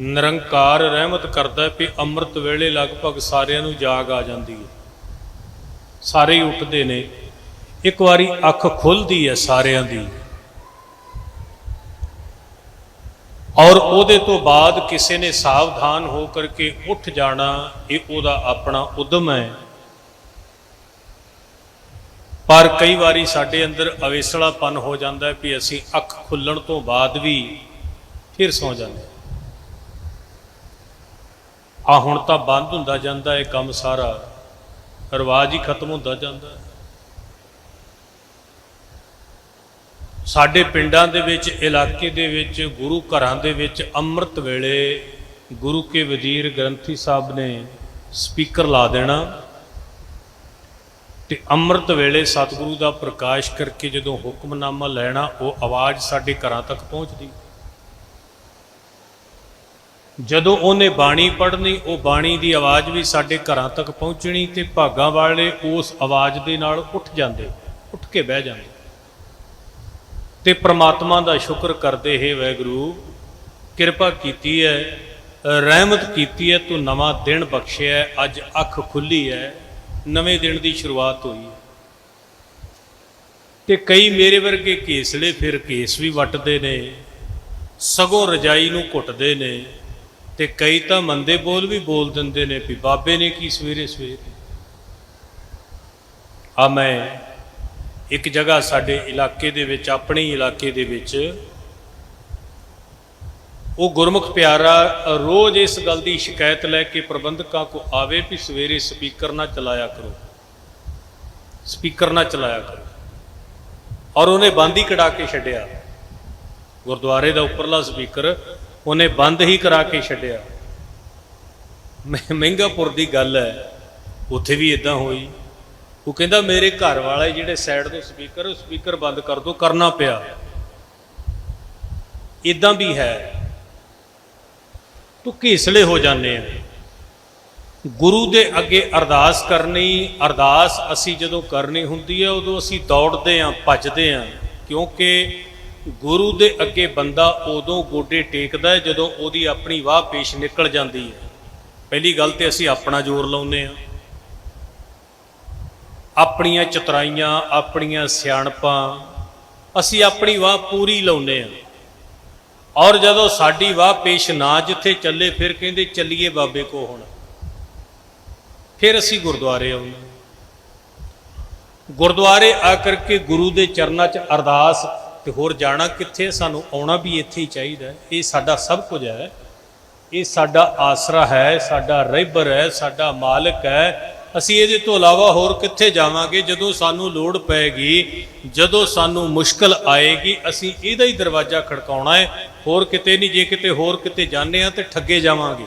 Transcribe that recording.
ਨਿਰੰਕਾਰ ਰਹਿਮਤ ਕਰਦਾ ਹੈ ਵੀ ਅੰਮ੍ਰਿਤ ਵੇਲੇ ਲਗਭਗ ਸਾਰਿਆਂ ਨੂੰ ਜਾਗ ਆ ਜਾਂਦੀ ਹੈ। ਸਾਰੇ ਹੀ ਉੱਠਦੇ ਨੇ। ਇੱਕ ਵਾਰੀ ਅੱਖ ਖੁੱਲਦੀ ਹੈ ਸਾਰਿਆਂ ਦੀ। ਔਰ ਉਹਦੇ ਤੋਂ ਬਾਅਦ ਕਿਸੇ ਨੇ ਸਾਵਧਾਨ ਹੋ ਕਰਕੇ ਉੱਠ ਜਾਣਾ, ਇਹ ਉਹਦਾ ਆਪਣਾ ਉਦਮ ਹੈ। ਪਰ ਕਈ ਵਾਰੀ ਸਾਡੇ ਅੰਦਰ ਅਵੇਸਲਾਪਨ ਹੋ ਜਾਂਦਾ ਹੈ ਵੀ ਅਸੀਂ ਅੱਖ ਖੁੱਲਣ ਤੋਂ ਬਾਅਦ ਵੀ ਫਿਰ ਸੌ ਜਾਂਦੇ ਹਾਂ। ਆ ਹੁਣ ਤਾਂ ਬੰਦ ਹੁੰਦਾ ਜਾਂਦਾ, ਇਹ ਕੰਮ ਸਾਰਾ ਰਿਵਾਜ ਹੀ ਖਤਮ ਹੁੰਦਾ ਜਾਂਦਾ। ਸਾਡੇ ਪਿੰਡਾਂ ਦੇ ਵਿੱਚ, ਇਲਾਕੇ ਦੇ ਵਿੱਚ, ਗੁਰੂ ਘਰਾਂ ਦੇ ਵਿੱਚ ਅੰਮ੍ਰਿਤ ਵੇਲੇ ਗੁਰੂ ਕੇ ਵਜ਼ੀਰ ਗ੍ਰੰਥੀ ਸਾਹਿਬ ਨੇ ਸਪੀਕਰ ਲਾ ਦੇਣਾ ਤੇ ਅੰਮ੍ਰਿਤ ਵੇਲੇ ਸਤਿਗੁਰੂ ਦਾ ਪ੍ਰਕਾਸ਼ ਕਰਕੇ ਜਦੋਂ ਹੁਕਮਨਾਮਾ ਲੈਣਾ, ਉਹ ਆਵਾਜ਼ ਸਾਡੇ ਘਰਾਂ ਤੱਕ ਪਹੁੰਚਦੀ। ਜਦੋਂ ਉਹਨੇ ਬਾਣੀ ਪੜ੍ਹਨੀ ਉਹ ਬਾਣੀ ਦੀ ਆਵਾਜ਼ ਵੀ ਸਾਡੇ ਘਰਾਂ ਤੱਕ ਪਹੁੰਚਣੀ ਤੇ ਭਾਗਾਂ ਵਾਲੇ ਉਸ ਆਵਾਜ਼ ਦੇ ਨਾਲ ਉੱਠ ਜਾਂਦੇ ਉੱਠ ਕੇ ਬਹਿ ਜਾਂਦੇ। ਤੇ ਪ੍ਰਮਾਤਮਾ ਦਾ ਸ਼ੁਕਰ ਕਰਦੇ ਹੈ ਵੈਗੁਰੂ ਕਿਰਪਾ ਕੀਤੀ ਹੈ ਰਹਿਮਤ ਕੀਤੀ ਹੈ ਤੂੰ ਨਵਾਂ ਦਿਨ ਬਖਸ਼ਿਆ ਹੈ, ਅੱਜ ਅੱਖ ਖੁੱਲੀ ਹੈ ਨਵੇਂ ਦਿਨ ਦੀ ਸ਼ੁਰੂਆਤ ਹੋਈ ਹੈ ਤੇ ਕਈ ਮੇਰੇ ਵਰਗੇ ਕੇਸਲੇ ਫਿਰ ਕੇਸ ਵੀ ਵੱਟਦੇ ਨੇ ਸਗੋਂ ਰਜਾਈ ਨੂੰ ਘੁੱਟਦੇ ਨੇ ਤੇ ਕਈ ਤਾਂ ਮੰਦੇ ਬੋਲ ਵੀ ਬੋਲ ਦਿੰਦੇ ਨੇ ਵੀ ਬਾਬੇ ਨੇ ਕੀ ਸਵੇਰੇ ਸਵੇਰੇ ਆ ਮੈਂ ਇੱਕ ਜਗ੍ਹਾ ਸਾਡੇ ਇਲਾਕੇ ਦੇ ਵਿੱਚ, ਆਪਣੇ ਇਲਾਕੇ ਦੇ ਵਿੱਚ ਉਹ ਗੁਰਮੁਖ ਪਿਆਰਾ ਰੋਜ਼ ਇਸ ਗੱਲ ਦੀ ਸ਼ਿਕਾਇਤ ਲੈ ਕੇ ਪ੍ਰਬੰਧਕਾਂ ਕੋ ਆਵੇ ਵੀ ਸਵੇਰੇ ਸਪੀਕਰ ਨਾ ਚਲਾਇਆ ਕਰੋ। ਸਪੀਕਰ ਨਾ ਚਲਾਇਆ ਕਰੋ। ਔਰ ਉਹਨੇ ਬੰਦ ਹੀ ਕਢਾ ਕੇ ਛੱਡਿਆ। ਗੁਰਦੁਆਰੇ ਦਾ ਉੱਪਰਲਾ ਸਪੀਕਰ ਉਹਨੇ ਬੰਦ ਹੀ ਕਰਾ ਕੇ ਛੱਡਿਆ। ਮਹਿ- ਮਹਿੰਗਾਪੁਰ ਦੀ ਗੱਲ ਹੈ, ਉੱਥੇ ਵੀ ਇਦਾਂ ਹੋਈ। ਉਹ ਕਹਿੰਦਾ, ਮੇਰੇ ਘਰ ਵਾਲੇ ਜਿਹੜੇ ਸਾਈਡ ਤੋਂ ਸਪੀਕਰ ਉਹ ਸਪੀਕਰ ਬੰਦ ਕਰ ਦੋ, ਕਰਨਾ ਪਿਆ। ਇਦਾਂ ਵੀ ਹੈ। ਤੂੰ ਘੇਸਲੇ ਹੋ ਜਾਂਦੇ ਆ। ਗੁਰੂ ਦੇ ਅੱਗੇ ਅਰਦਾਸ ਕਰਨੀ, ਅਰਦਾਸ ਅਸੀਂ ਜਦੋਂ ਕਰਨੀ ਹੁੰਦੀ ਹੈ, ਉਦੋਂ ਅਸੀਂ ਦੌੜਦੇ ਆਂ ਭੱਜਦੇ ਆਂ ਕਿਉਂਕਿ ਗੁਰੂ ਦੇ ਅੱਗੇ ਬੰਦਾ ਉਦੋਂ ਗੋਡੇ ਟੇਕਦਾ ਜਦੋਂ ਉਹਦੀ ਆਪਣੀ ਵਾਹ ਪੇਸ਼ ਨਿਕਲ ਜਾਂਦੀ ਹੈ। ਪਹਿਲੀ ਗੱਲ ਤੇ ਅਸੀਂ ਆਪਣਾ ਜ਼ੋਰ ਲਾਉਂਦੇ ਆਂ ਆਪਣੀਆਂ ਚਤਰਾਈਆਂ, ਆਪਣੀਆਂ ਸਿਆਣਪਾਂ, ਅਸੀਂ ਆਪਣੀ ਵਾਹ ਪੂਰੀ ਲਾਉਂਦੇ ਆਂ ਔਰ ਜਦੋਂ ਸਾਡੀ ਵਾਹ ਪੇਸ਼ ਨਾ ਜਿੱਥੇ ਚੱਲੇ, ਫਿਰ ਕਹਿੰਦੇ ਚੱਲੀਏ ਬਾਬੇ ਕੋ ਹੁਣ। ਫਿਰ ਅਸੀਂ ਗੁਰਦੁਆਰੇ ਆਉਂਦੇ ਗੁਰਦੁਆਰੇ ਆ ਕਰਕੇ ਗੁਰੂ ਦੇ ਚਰਨਾਂ 'ਚ ਅਰਦਾਸ ਤੇ ਹੋਰ ਜਾਣਾ ਕਿੱਥੇ? ਸਾਨੂੰ ਆਉਣਾ ਵੀ ਇੱਥੇ ਹੀ ਚਾਹੀਦਾ ਇਹ ਸਾਡਾ ਸਭ ਕੁਝ ਹੈ। ਇਹ ਸਾਡਾ ਆਸਰਾ ਹੈ, ਸਾਡਾ ਰਹਿਬਰ ਹੈ, ਸਾਡਾ ਮਾਲਕ ਹੈ। ਅਸੀਂ ਇਹਦੇ ਤੋਂ ਇਲਾਵਾ ਹੋਰ ਕਿੱਥੇ ਜਾਵਾਂਗੇ? ਜਦੋਂ ਸਾਨੂੰ ਲੋੜ ਪਏਗੀ, ਜਦੋਂ ਸਾਨੂੰ ਮੁਸ਼ਕਲ ਆਏਗੀ, ਅਸੀਂ ਇਹਦਾ ਹੀ ਦਰਵਾਜ਼ਾ ਖੜਕਾਉਣਾ ਹੈ। ਹੋਰ ਕਿਤੇ ਨਹੀਂ, ਜੇ ਕਿਤੇ ਹੋਰ ਕਿਤੇ ਜਾਂਦੇ ਆ ਤੇ ਠੱਗੇ ਜਾਵਾਂਗੇ।